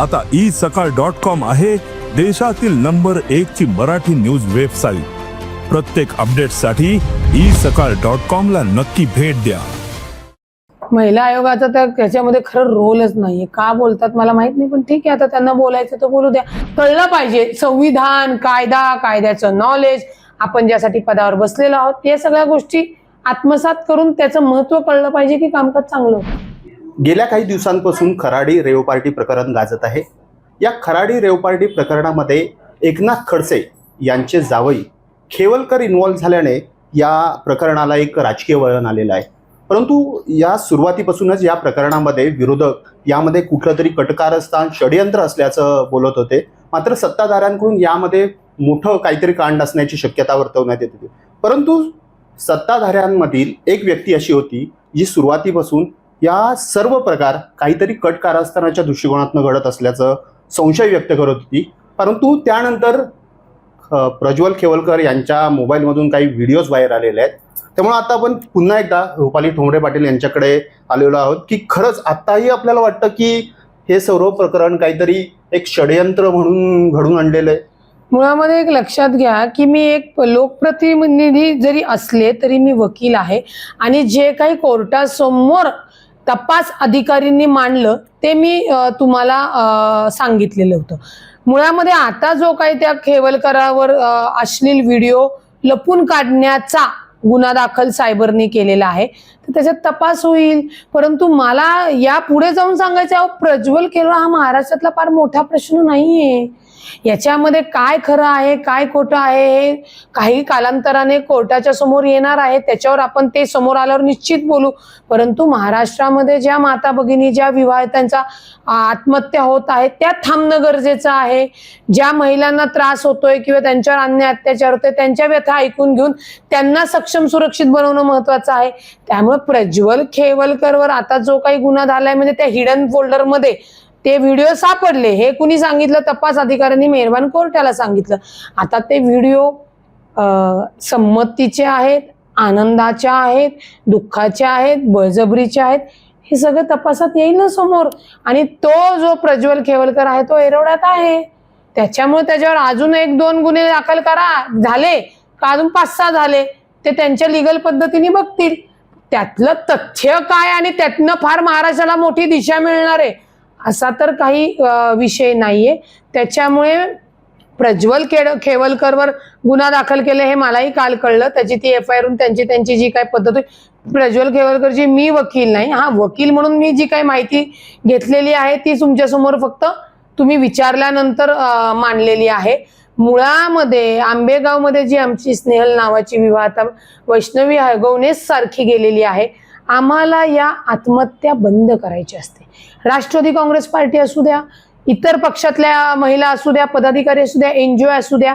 आता ई सकाळ dot com आहे देशातील नंबर एक ची मराठी न्यूज वेबसाईट. प्रत्येक अपडेटसाठी ई सकाळ डॉट कॉम ला नक्की भेट द्या. महिला आयोगाचा तर त्याच्यामध्ये खरं रोलच नाहीये. का बोलतात मला माहीत नाही पण ठीक आहे आता त्यांना बोलायचं तर बोलू द्या. कळलं पाहिजे संविधान कायदा कायद्याचं नॉलेज आपण ज्यासाठी पदावर बसलेलो आहोत या सगळ्या गोष्टी आत्मसात करून त्याचं महत्त्व कळलं पाहिजे की कामकाज चांगलं होतं? गेल्या काही दिवसांपासून खराडी रेव पार्टी प्रकरण गाजत आहे. या खराडी रेव पार्टी प्रकरणामध्ये एकनाथ खडसे यांचे जावई खेवलकर इन्वॉल्व्ह झाल्याने या प्रकरणाला एक राजकीय वळण आलेलं आहे. परंतु या सुरुवातीपासूनच या प्रकरणामध्ये विरोधक यामध्ये कुठलं तरी कटकारस्थान षडयंत्र असल्याचं बोलत होते. मात्र सत्ताधाऱ्यांकडून यामध्ये मोठं काहीतरी कांड असण्याची शक्यता वर्तवण्यात येत होती. परंतु सत्ताधाऱ्यांमधील एक व्यक्ती अशी होती जी सुरुवातीपासून या सर्व प्रकार काहीतरी कट कारस्थानाच्या दृष्टिकोनातून घडत असल्याचं संशय व्यक्त करत होती. परंतु त्यानंतर प्रज्वल खेवलकर यांच्या मोबाईलमधून काही व्हिडिओज बाहेर आलेले आहेत. त्यामुळे आता आपण पुन्हा एकदा रुपाली ठोंबरे पाटील यांच्याकडे आलेलो आहोत की खरंच आत्ताही आपल्याला वाटतं की हे सर्व प्रकरण काहीतरी एक षडयंत्र म्हणून घडून आणलेलं आहे? मुळामध्ये एक लक्षात घ्या की मी एक लोकप्रतिनिधी जरी असले तरी मी वकील आहे. आणि जे काही कोर्टासमोर तपास अधिकारींनी मांडलं ते मी तुम्हाला सांगितलेलं होतं. मुळामध्ये आता जो काही त्या खेवलकरावर अश्लील व्हिडिओ लपून काढण्याचा गुन्हा दाखल सायबरने केलेला आहे तर त्याच्यात तपास होईल. परंतु मला या पुढे जाऊन सांगायचं अहो, प्रज्वल केवळ हा महाराष्ट्रातला फार मोठा प्रश्न नाहीये. याच्यामध्ये काय खरं आहे काय खोटं आहे हे काही कालांतराने कोर्टाच्या समोर येणार आहे. त्याच्यावर आपण ते समोर आल्यावर निश्चित बोलू. परंतु महाराष्ट्रामध्ये ज्या माता भगिनी ज्या विवाहितांचा आत्महत्या होत आहे त्या थांबणं गरजेचं आहे. ज्या महिलांना त्रास होतोय किंवा त्यांच्यावर अन्य अत्याचार होतोय त्यांच्या व्यथा ऐकून घेऊन त्यांना सक्षम सुरक्षित बनवणं महत्वाचं आहे. त्यामुळे प्रज्वल खेवलकरवर आता जो काही गुन्हा झालाय म्हणजे त्या हिडन फोल्डरमध्ये ते व्हिडिओ सापडले. हे कुणी सांगितलं? तपास अधिकाऱ्यांनी मेहरबान कोर्टाला सांगितलं. आता ते व्हिडिओ संमतीचे आहेत आनंदाच्या आहेत दुःखाच्या आहेत बळजबरीच्या आहेत हे सगळं तपासात येईल ना समोर? आणि तो जो प्रज्वल खेवलकर आहे तो एरवड्यात आहे. त्याच्यामुळे त्याच्यावर अजून एक दोन गुन्हे दाखल करा. झाले. का अजून पाच सहा झाले? ते त्यांच्या लिगल पद्धतीने बघतील. त्यातलं तथ्य काय? आणि त्यातनं फार महाराष्ट्राला मोठी दिशा मिळणार आहे. असा तर काही विषय नाहीये. त्याच्यामुळे प्रज्वल केड खेवलकरवर गुन्हा दाखल केले हे मलाही काल कळलं. त्याची ती एफ आय आर त्यांची त्यांची जी काय पद्धत होती प्रज्वल खेवलकरची मी वकील नाही. हा वकील म्हणून मी जी काही माहिती घेतलेली आहे ती तुमच्यासमोर फक्त तुम्ही विचारल्यानंतर मांडलेली आहे. मुळामध्ये आंबेगावमध्ये जी आमची स्नेहल नावाची विवाहता वैष्णवी हगवणेच सारखी गेलेली आहे. आम्हाला या आत्महत्या बंद करायची असते. राष्ट्रवादी काँग्रेस पार्टी असू द्या इतर पक्षातल्या महिला असू द्या पदाधिकारी असू द्या एनजीओ असू द्या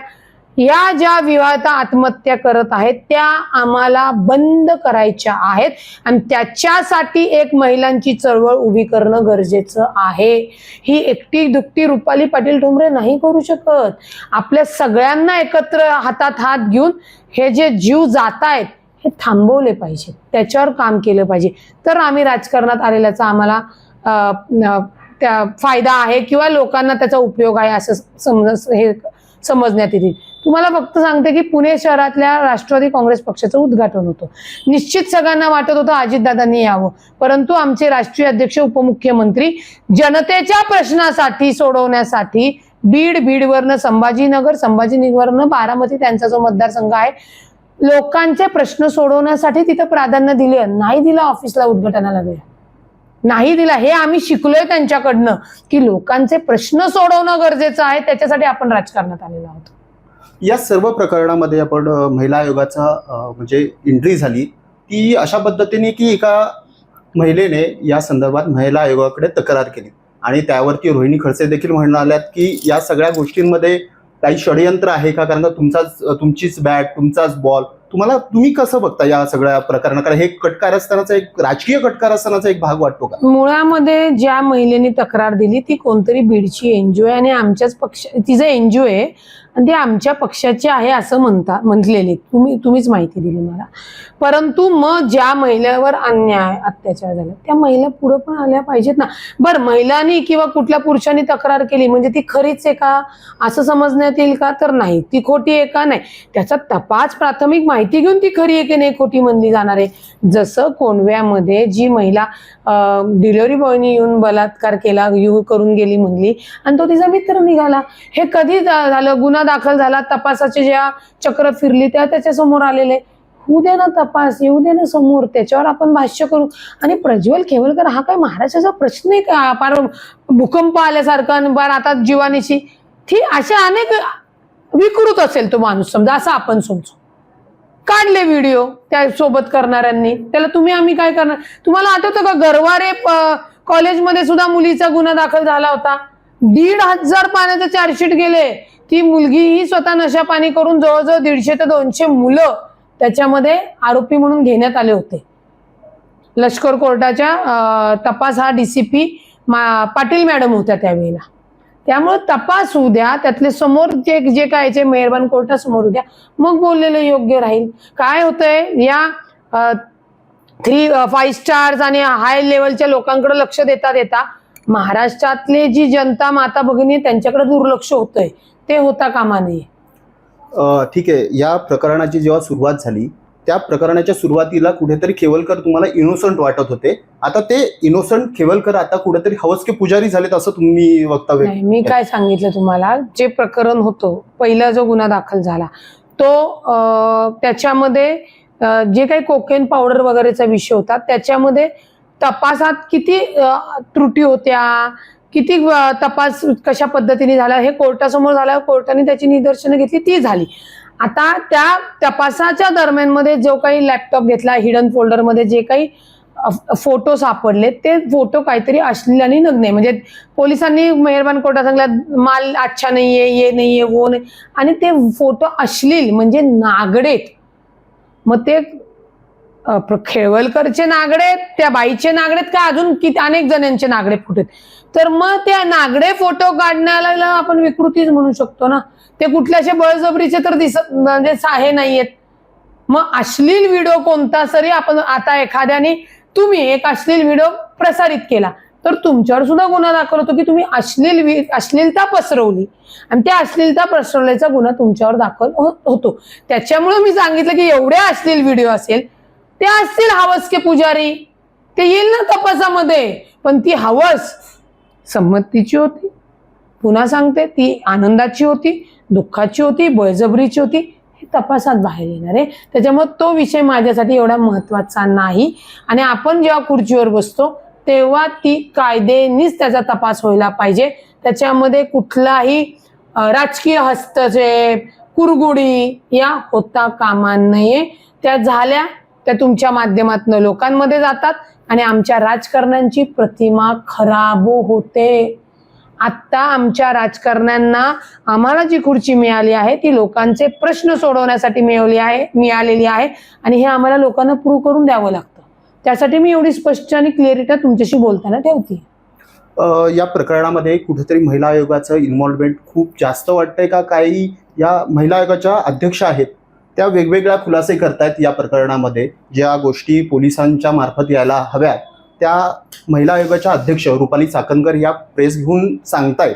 या ज्या विवाहता आत्महत्या करत आहेत त्या आम्हाला बंद करायच्या आहेत आणि त्याच्यासाठी एक महिलांची चळवळ उभी करणं गरजेचं आहे. ही एकटी दुकटी रुपाली पाटील ठोंबरे नाही करू शकत. आपल्या सगळ्यांना एकत्र हातात हात घेऊन हे जे जीव जात आहेत हे थांबवले पाहिजे. त्याच्यावर काम केलं पाहिजे. तर आम्ही राजकारणात आलेल्याचा आम्हाला त्या फायदा आहे किंवा लोकांना त्याचा उपयोग आहे असं समज हे समजण्यात येतील. तुम्हाला फक्त सांगते की पुणे शहरातल्या राष्ट्रवादी काँग्रेस पक्षाचं उद्घाटन होतं. निश्चित सगळ्यांना वाटत होतं अजितदादांनी यावं. परंतु आमचे राष्ट्रीय अध्यक्ष उपमुख्यमंत्री जनतेच्या प्रश्नासाठी सोडवण्यासाठी बीड बीडवरनं संभाजीनगर संभाजीनगरनं बारामती त्यांचा जो मतदारसंघ आहे लोकांचे प्रश्न सोडवण्यासाठी तिथं प्राधान्य दिले नाही दिलं ऑफिसला उद्घाटनाला वेळ. नाही दिला. हे आम्ही शिकलोय त्यांच्याकडनं की लोकांचे प्रश्न सोडवणं गरजेचं आहे. त्याच्यासाठी आपण राजकारणात आलेलो आहोत. या सर्व प्रकरणामध्ये आपण महिला आयोगाचा म्हणजे एंट्री झाली ती अशा पद्धतीने की एका महिलेने या संदर्भात महिला आयोगाकडे तक्रार केली. आणि त्यावरती रोहिणी खडसे देखील म्हणाल्यात की या सगळ्या गोष्टींमध्ये काही षडयंत्र आहे का? कारण का तुमचाच तुमचीच बॅट तुमचाच बॉल तुम्हाला तुम्ही कसं बघता या सगळ्या प्रकरणाकडे हे कटकारस्थानाचा एक राजकीय कटकारस्थानाचा एक भाग वाटतो का? मुळामध्ये ज्या महिलेने तक्रार दिली ती कोणतरी बीडची एनजीओ आहे आणि आमच्याच पक्ष तिचं एनजीओ आहे आणि ती आमच्या पक्षाची आहे असं म्हणता म्हटलेले. तुम्ही तुम्हीच माहिती दिली मला. परंतु मग ज्या महिलेवर अन्याय अत्याचार झाला त्या महिला पुढं पण आल्या पाहिजेत ना. बरं महिलांनी किंवा कुठल्या पुरुषांनी तक्रार केली म्हणजे ती खरीच आहे का? असं समजण्यात येईल का? तर नाही. ती खोटी आहे का? नाही. त्याचा तपास प्राथमिक माहिती घेऊन ती खरी आहे की नाही खोटी म्हणली जाणार आहे? जसं कोंडव्यामध्ये जी महिला डिलिव्हरी बॉयनी येऊन बलात्कार केला यू करून गेली म्हणली आणि तो तिचा मित्र निघाला. हे कधी झालं? गुन्हा दाखल झाला तपासाचे ज्या चक्र फिरली त्या त्याच्यासमोर आलेले. होऊ दे ना तपास येऊ दे ना समोर त्याच्यावर आपण भाष्य करू. आणि प्रज्वल केवलकर हा काय महाराष्ट्राचा प्रश्न आहे का? फार भूकंप आल्यासारखा आणि बार आता जीवानीशी. ती अशा अनेक विकृत असेल तो माणूस समजा असं आपण समजू. काढले व्हिडिओ त्या सोबत करणाऱ्यांनी. त्याला तुम्ही आम्ही काय करणार? तुम्हाला आठवतं का गरवारे कॉलेजमध्ये सुद्धा मुलीचा गुन्हा दाखल झाला होता. दीड हजार पाण्याचं चार्जशीट गेले. ती मुलगी ही स्वतः नशा पाणी करून जवळजवळ दीडशे ते दोनशे मुलं त्याच्यामध्ये आरोपी म्हणून घेण्यात आले होते. लष्कर कोर्टाच्या तपास हा डीसीपी पाटील मॅडम होत्या त्यावेळेला. त्यामुळे तपास होऊ द्या. त्यातले समोर जे जे काय जे मेहरबान कोर्टासमोर होऊ द्या. मग बोललेलं योग्य राहील. काय होतंय? या थ्री फाईव्ह स्टार्स आणि हाय लेवलच्या लोकांकडे लक्ष देता देता महाराष्ट्रातले जी जनता माता भगिनी त्यांच्याकडे दुर्लक्ष होतंय. ते होता कामा नये. ठीक आहे. या प्रकरणाची जेव्हा सुरुवात झाली त्या प्रकरणाच्या सुरुवातीला कुठेतरी खेवलकर तुम्हाला इनोसंट वाटत होते. आता ते इनोसंट खेवलकर आता कुठेतरी हवसके पुजारी झालेत असं तुम्ही वक्तव्य नाही मी काय सांगितलं तुम्हाला? जे प्रकरण होतं पहिला जो गुन्हा दाखल झाला तो अं, त्याच्यामध्ये अं, जे काही कोकेन पावडर वगैरेचा विषय होता त्याच्यामध्ये तपासात किती अं, त्रुटी होत्या? किती अं, तपास कशा पद्धतीने झाला? हे कोर्टासमोर झाला कोर्टाने त्याची निदर्शनं घेतली ती झाली. आता त्या तपासाच्या दरम्यानमध्ये जो काही लॅपटॉप घेतला हिडन फोल्डरमध्ये जे काही फोटो सापडले ते फोटो काहीतरी अश्लील आणि नग्न म्हणजे पोलिसांनी मेहरबान कोर्टात सांगितलं माल अच्छा नाहीये ये नाहीये वो नाही. आणि ते फोटो अश्लील म्हणजे नागडेत. मग ते खेवलकरचे खेळवलकरचे नागडे त्या बाईचे नागडेत का अजून किती अनेक जणांचे नागडे फुटत आहेत. तर मग त्या नागडे फोटो काढण्याला आपण विकृतीच म्हणू शकतो ना. ते कुठल्याशे बळजबरीचे तर दिसत म्हणजे हे नाहीयेत. मग अश्लील व्हिडिओ कोणता तरी आपण आता एखाद्याने तुम्ही एक अश्लील व्हिडिओ प्रसारित केला. तर तुमच्यावर सुद्धा गुन्हा दाखल होतो की तुम्ही अश्लील अश्लीलता पसरवली. आणि त्या अश्लीलता पसरवल्याचा गुन्हा तुमच्यावर दाखल हो-, होतो. त्याच्यामुळे मी सांगितलं की एवढे अश्लील व्हिडिओ असेल ते असतील हवस के पुजारी. ते येईल ना तपासामध्ये. पण ती हवस संमतीची होती. पुन्हा सांगते ती आनंदाची होती दुःखाची होती बळजबरीची होती. हे तपासात बाहेर येणार आहे. त्याच्यामुळे तो विषय माझ्यासाठी एवढा महत्त्वाचा नाही. आणि आपण जेव्हा खुर्चीवर बसतो तेव्हा ती कायदेनीच त्याचा तपास व्हायला पाहिजे. त्याच्यामध्ये कुठलाही राजकीय हस्तक्षेप कुरगुडी या होता कामा नये. त्या झाल्या. त्या तुमच्या माध्यमातून लोकांमध्ये जातात आणि आमच्या राजकारण्यांची प्रतिमा खराब होते. आत्ता आमच्या राजकारण्यांना आम्हाला जी खुर्ची मिळाली आहे ती लोकांचे प्रश्न सोडवण्यासाठी मिळवली आहे मिळालेली आहे आणि हे आम्हाला लोकांना प्रूव्ह करून द्यावं लागतं. त्यासाठी मी एवढी स्पष्ट आणि क्लिअरिटी तुमच्याशी बोलताना ठेवते या प्रकरणामध्ये कुठेतरी महिला आयोगाचं इन्व्हॉल्वमेंट खूप जास्त वाटतंय का? काही या महिला आयोगाच्या अध्यक्ष आहेत. त्या वेगवेगळ्या खुलासे करतायत या प्रकरणामध्ये. ज्या गोष्टी पोलिसांच्या मार्फत यायला हव्यात त्या महिला आयोगाच्या अध्यक्ष रुपाली चाकणकर या प्रेस घेऊन सांगतायत.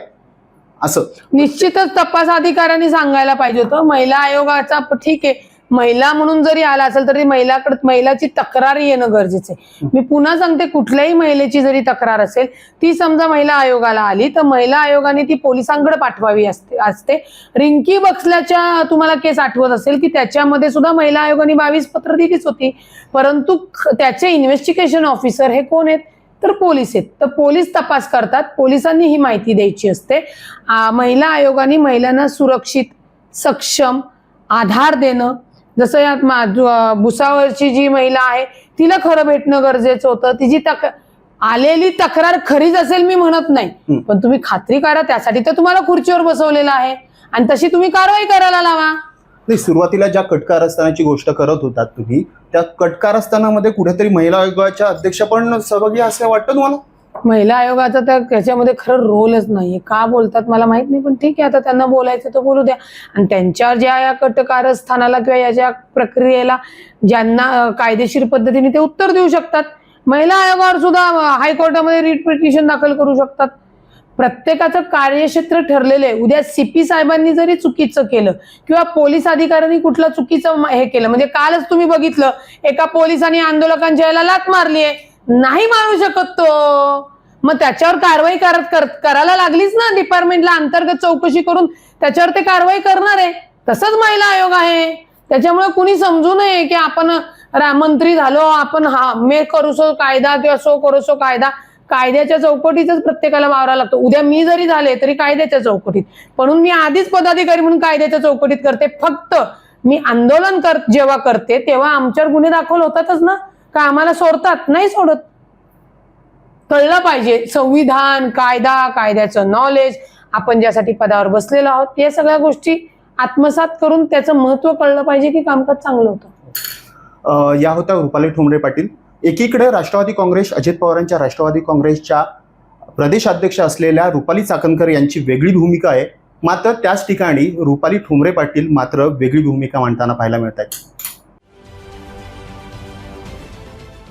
असं. निश्चितच तपास अधिकाऱ्यांनी सांगायला पाहिजे होतं. महिला आयोगाचा ठीक आहे. महिला म्हणून जरी आला असेल तरी महिलाकडे महिलाची तक्रार येणं गरजेचं आहे. मी पुन्हा सांगते कुठल्याही महिलेची जरी तक्रार असेल ती समजा महिला आयोगाला आली तर महिला आयोगाने ती पोलिसांकडे पाठवावी असते असते. रिंकी बक्सल्याच्या तुम्हाला केस आठवत असेल की त्याच्यामध्ये सुद्धा महिला आयोगाने बावीस पत्र दिलीच होती. परंतु त्याचे इन्व्हेस्टिगेशन ऑफिसर हे कोण आहेत? तर पोलीस आहेत. तर पोलीस तपास करतात पोलिसांनी ही माहिती द्यायची असते. महिला आयोगाने महिलांना सुरक्षित सक्षम आधार देणं जसं यात मा- जो, अ, भुसावरची जी महिला आहे तिला खरं भेटणं गरजेचं होतं. तिची तक आलेली तक्रार खरीच असेल मी म्हणत नाही. पण तुम्ही खात्री करा त्यासाठी तर तुम्हाला खुर्चीवर बसवलेलं आहे. आणि तशी तुम्ही कारवाई करायला लावा. नाही सुरुवातीला ज्या कटकारस्थानाची गोष्ट करत होतात तुम्ही त्या कटकारस्थानामध्ये कुठेतरी महिला आयोगाच्या अध्यक्ष पण सहभागी असं वाटतं तुम्हाला? महिला आयोगाचा तर त्याच्यामध्ये खरं रोलच नाहीये. का बोलतात मला माहीत नाही पण ठीक आहे आता त्यांना बोलायचं तर बोलू द्या. आणि त्यांच्या ज्या या कटकारस्थानाला किंवा याच्या प्रक्रियेला ज्यांना कायदेशीर पद्धतीने ते उत्तर देऊ शकतात. महिला आयोगावर सुद्धा हायकोर्टामध्ये रिट पिटिशन दाखल करू शकतात. प्रत्येकाचं कार्यक्षेत्र ठरलेलं आहे. उद्या सीपी साहेबांनी जरी चुकीचं केलं किंवा पोलीस अधिकाऱ्यांनी कुठलं चुकीचं हे केलं म्हणजे कालच तुम्ही बघितलं एका पोलिसांनी आंदोलकांच्या याला लात मारली आहे. नाही मारू शकत तो. मग त्याच्यावर कारवाई करत कर- करायला लागलीच ना डिपार्टमेंटला अंतर्गत चौकशी करून. त्याच्यावर ते कारवाई करणार आहे. तसंच महिला आयोग आहे. त्याच्यामुळे कुणी समजू नये की आपण मंत्री झालो आपण हा मे करूसो कायदा किंवा सो करूसो कायदा. कायद्याच्या चौकटीतच प्रत्येकाला वावरा लागतो. उद्या मी जरी झाले तरी कायद्याच्या चौकटीत. म्हणून मी आधीच पदाधिकारी म्हणून कायद्याच्या चौकटीत करते. फक्त मी आंदोलन कर जेव्हा करते तेव्हा आमच्यावर गुन्हे दाखल होतातच ना. का आम्हाला सोडतात नाही सोडत. कळलं पाहिजे संविधान कायदा कायद्याचं नॉलेज आपण ज्यासाठी पदावर बसलेलो आहोत या सगळ्या गोष्टी आत्मसात करून त्याचं महत्त्व कळलं पाहिजे की कामकाज चांगलं होतं. या होत्या रुपाली ठोंबरे पाटील. एकीकडे राष्ट्रवादी काँग्रेस अजित पवारांच्या राष्ट्रवादी काँग्रेसच्या प्रदेशाध्यक्ष असलेल्या रुपाली चाकणकर यांची वेगळी भूमिका आहे. मात्र त्याच ठिकाणी रुपाली ठोंबरे पाटील मात्र वेगळी भूमिका मांडताना पाहायला मिळत आहे